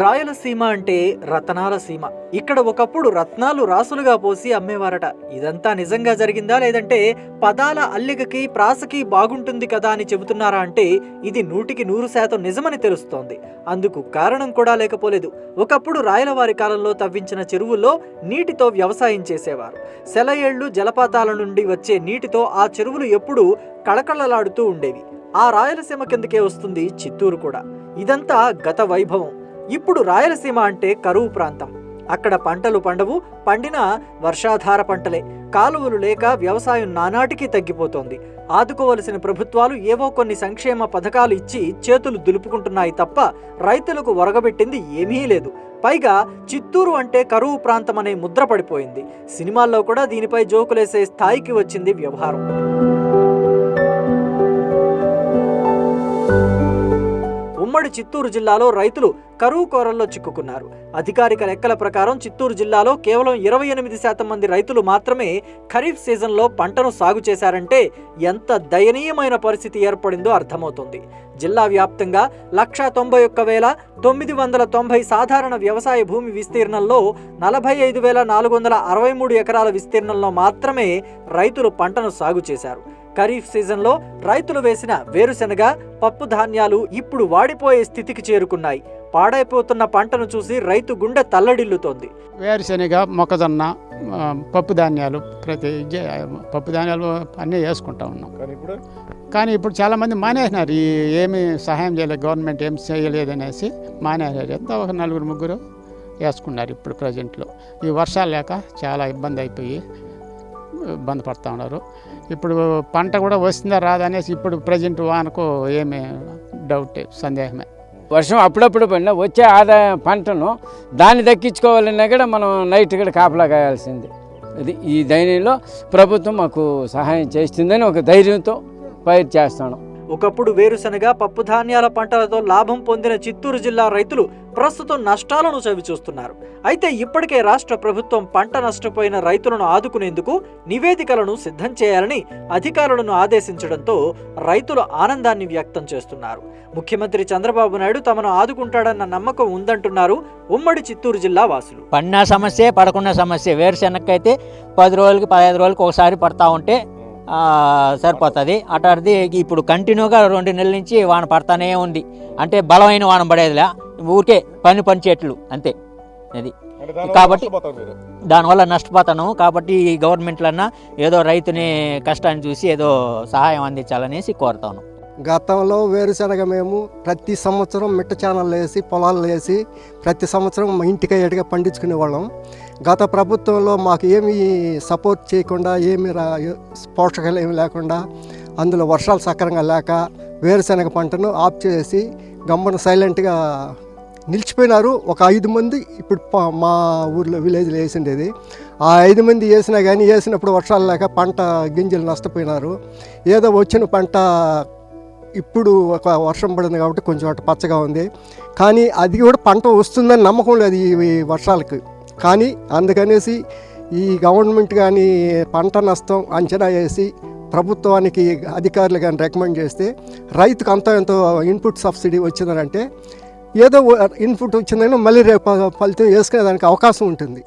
రాయలసీమ అంటే రతనాల సీమ. ఇక్కడ ఒకప్పుడు రత్నాలు రాసులుగా పోసి అమ్మేవారట. ఇదంతా నిజంగా జరిగిందా లేదంటే పదాల అల్లికకి ప్రాసకి బాగుంటుంది కదా అని చెబుతున్నారా అంటే ఇది నూటికి నూరు శాతం నిజమని తెలుస్తోంది. అందుకు కారణం కూడా లేకపోలేదు. ఒకప్పుడు రాయలవారి కాలంలో తవ్వించిన చెరువుల్లో నీటితో వ్యవసాయం చేసేవారు. సెలయేళ్ళు జలపాతాల నుండి వచ్చే నీటితో ఆ చెరువులు ఎప్పుడూ కళకళలాడుతూ ఉండేవి. ఆ రాయలసీమ కిందకే వస్తుంది చిత్తూరు కూడా. ఇదంతా గత వైభవం. ఇప్పుడు రాయలసీమ అంటే కరువు ప్రాంతం. అక్కడ పంటలు పండవు పండిన వర్షాధార పంటలే. కాలువలు లేక వ్యవసాయం నానాటికి తగ్గిపోతోంది. ఆదుకోవలసిన ప్రభుత్వాలు ఏవో కొన్ని సంక్షేమ పథకాలు ఇచ్చి చేతులు దులుపుకుంటున్నాయి తప్ప రైతులకు ఒరగబెట్టింది ఏమీ లేదు. పైగా చిత్తూరు అంటే కరువు ప్రాంతం అనే ముద్ర పడిపోయింది. సినిమాల్లో కూడా దీనిపై జోకులేసే స్థాయికి వచ్చింది వ్యవహారం. ఉమ్మడి చిత్తూరు జిల్లాలో రైతులు కరువు కోరల్లో చిక్కుకున్నారు. అధికారిక లెక్కల ప్రకారం చిత్తూరు జిల్లాలో కేవలం ఇరవై ఎనిమిది శాతం మంది రైతులు మాత్రమే ఖరీఫ్ సీజన్లో పంటను సాగు చేశారంటే ఎంత దయనీయమైన పరిస్థితి ఏర్పడిందో అర్థమవుతుంది. జిల్లా వ్యాప్తంగా లక్షా తొంభై ఒక్క వేల తొమ్మిది వందల తొంభై సాధారణ వ్యవసాయ భూమి విస్తీర్ణంలో నలభై ఐదు వేల నాలుగు వందల అరవై మూడు ఎకరాల విస్తీర్ణంలో మాత్రమే రైతులు పంటను సాగు చేశారు. ఖరీఫ్ సీజన్లో రైతులు వేసిన వేరుశెనగ పప్పు ధాన్యాలు ఇప్పుడు వాడిపోయే స్థితికి చేరుకున్నాయి. పాడైపోతున్న పంటను చూసి రైతు గుండె తల్లడిల్లుతోంది. వేరుశనగ మొక్కజొన్న పప్పు ధాన్యాలు ప్రతి పప్పు ధాన్యాలు అన్నీ వేసుకుంటా ఉన్నాం. కానీ ఇప్పుడు? చాలామంది మానేసినారు. ఈ ఏమి సహాయం చేయలేదు గవర్నమెంట్ ఏం చేయలేదు అనేసి మానేసారు ఎంత ఒక నలుగురు ముగ్గురు వేసుకున్నారు ఇప్పుడు ప్రజెంట్లో. ఈ వర్షాలు లేక చాలా ఇబ్బంది అయిపోయి ఇబ్బంది పడుతూ ఉన్నారు. ఇప్పుడు పంట కూడా వస్తుందా రాదా అనేసి ఇప్పుడు ప్రజెంట్ వానకు ఏమి డౌట్ సందేహమే. వర్షం అప్పుడప్పుడు పడినా వచ్చే ఆదాయం పంటను దాన్ని దక్కించుకోవాలన్నా కూడా మనం నైట్ కూడా కాపలా కాయాల్సింది. ఇది ఈ ధైర్యంలో ప్రభుత్వం మాకు సహాయం చేస్తుందని ఒక ధైర్యంతో పైరు చేస్తాను. ఒకప్పుడు వేరుశనగ పప్పు ధాన్యాల పంటలతో లాభం పొందిన చిత్తూరు జిల్లా రైతులు ప్రస్తుతం నష్టాలను చవిచూస్తున్నారు. అయితే ఇప్పటికే రాష్ట్ర ప్రభుత్వం పంట నష్టపోయిన రైతులను ఆదుకునేందుకు నివేదికలను సిద్ధం చేయాలని అధికారులను ఆదేశించడంతో రైతులు ఆనందాన్ని వ్యక్తం చేస్తున్నారు. ముఖ్యమంత్రి చంద్రబాబు నాయుడు తమను ఆదుకుంటాడన్న నమ్మకం ఉందంటున్నారు ఉమ్మడి చిత్తూరు జిల్లా వాసులు. పడిన సమస్య పడకున్న సమస్య. వేరుశెనగకి అయితే పది రోజులకి పదహైదు రోజులకి ఒకసారి పడతా ఉంటే సరిపోతుంది. అటాడిది ఇప్పుడు కంటిన్యూగా రెండు నెలల నుంచి వాన పడతానే ఉంది. అంటే బలమైన వాన పడేదిలే. ఊరికే పని పని చెట్లు అంతే. అది. కాబట్టి- దానివల్ల నష్టపోతాను. కాబట్టి ఈ గవర్నమెంట్లన్నా ఏదో రైతుని కష్టాన్ని చూసి ఏదో సహాయం అందించాలనేసి కోరుతాను. గతంలో వేరుశనగ మేము ప్రతి సంవత్సరం మిట్ట ఛానల్ వేసి పొలాలు వేసి ప్రతి సంవత్సరం మా ఇంటికి అయ్యేట్టుగా పండించుకునే వాళ్ళం గత ప్రభుత్వంలో మాకు ఏమీ సపోర్ట్ చేయకుండా ఏమి రా పోషకాలు ఏమి లేకుండా అందులో వర్షాలు సక్రంగా లేక వేరుశనగ పంటను ఆఫ్ చేసి గమ్మను సైలెంట్గా నిలిచిపోయినారు. ఒక ఐదు మంది ఇప్పుడు మా ఊర్లో విలేజ్లో వేసిండేది. ఆ ఐదు మంది వేసినా కానీ వేసినప్పుడు వర్షాలు లేక పంట గింజలు నష్టపోయినారు. ఏదో వచ్చిన పంట ఇప్పుడు ఒక వర్షం పడింది కాబట్టి కొంచెం అటు పచ్చగా ఉంది. కానీ అది కూడా పంట వస్తుందని నమ్మకం లేదు ఈ వర్షాలకు. కానీ అందుకనేసి ఈ గవర్నమెంట్ కానీ పంట నష్టం అంచనా వేసి ప్రభుత్వానికి అధికారులు కానీ రికమెండ్ చేస్తే రైతుకు అంత ఎంతో ఇన్పుట్ సబ్సిడీ వచ్చిందనంటే ఏదో ఇన్పుట్ వచ్చిందని మళ్ళీ రేపు ఫలితం వేసుకునే దానికి అవకాశం ఉంటుంది.